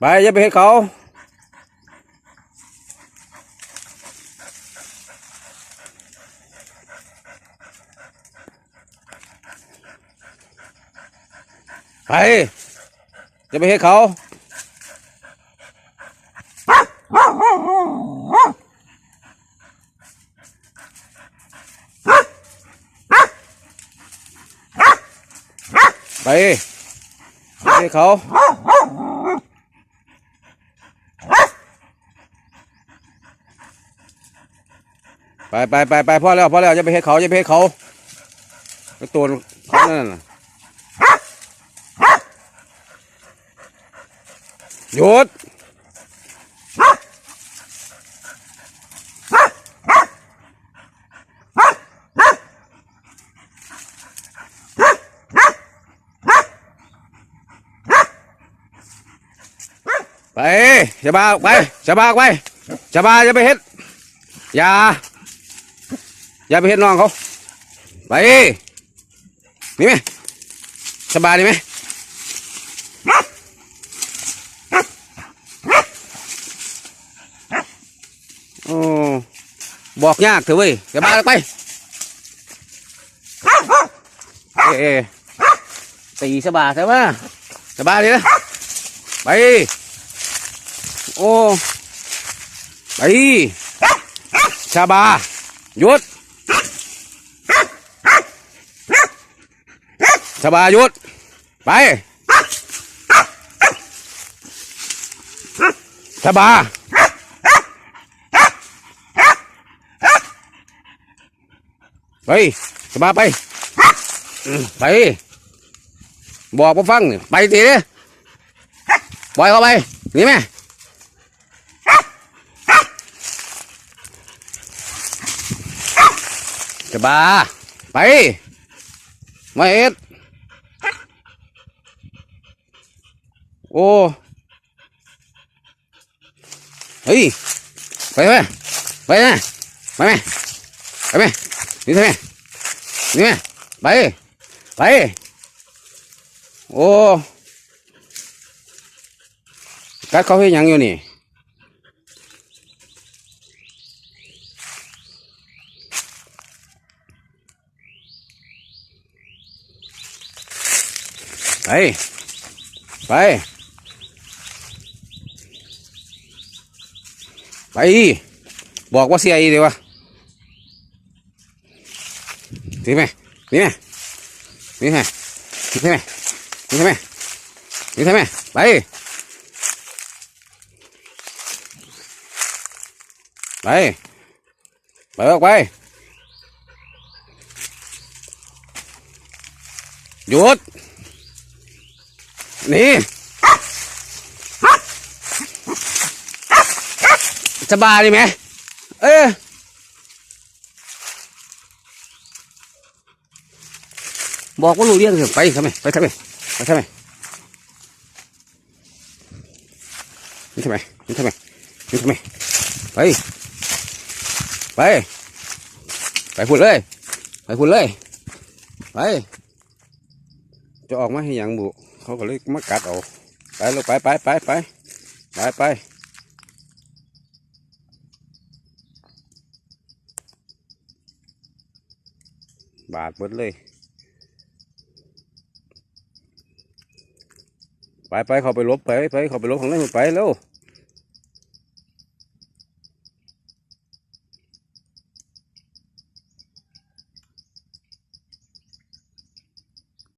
ไปอย่าไปเห็นเขา ไปจะไปเห็นเขา ไปไปให้เขา ไปไปไปไปพ่อแล้วพ่อแล้วจะไปให้เขาจะไปให้เขาไอ้ตัวเขานั่นน่ะหยุดไปจะบ้าไปจะบ้าไปจะบ้าจะไปเฮ็ดอย่า อย่าไปเห็นน้องเขาไปนี่ไหมสบายดีไหมโอ้บอกยากเถอะเว้ยสบาไปเอตีสบายใช่ไหมสบายดีนะไป โอ้ไปชาบาหยุด สบายยุดไปสบายไปสบายไปอืมไป บอกมาฟัง ไปตีเลยปล่อยเข้าไปหนี่ไหมสบายไป มาเอ็ด โอ้ เฮ้ย ไปไหมไปไหมไปไหมไปไหมนี่ทำไมนี่ไหมไป ไป โอ้ กัดเขาให้หยังอยู่นี่ ไป ไป ไป บอกว่าเสียอีเดียววะนี่ไหมนี่ไหมนี่ไหมนี่ไหมนี่ไหมนี่ไหมไป ไป ไปออกไป หยุด นี่ สบายดีไหม เออบอกว่ารู้เรื่องเถอะไปทำไมไปทำไมไปทำไมนี่ทำไมนี่ทำไมนี่ทำไมไป ไป ไปพูดเลย ไปพูดเลย ไป จะออกมาให้ยังบุเขาก็เลยมากัดเอาไปลูกไปไปไปไปไปไป บาดเบิดเลย ไปไปเขาไปลบไปไปเขาไปลบของนั่นไปแล้ว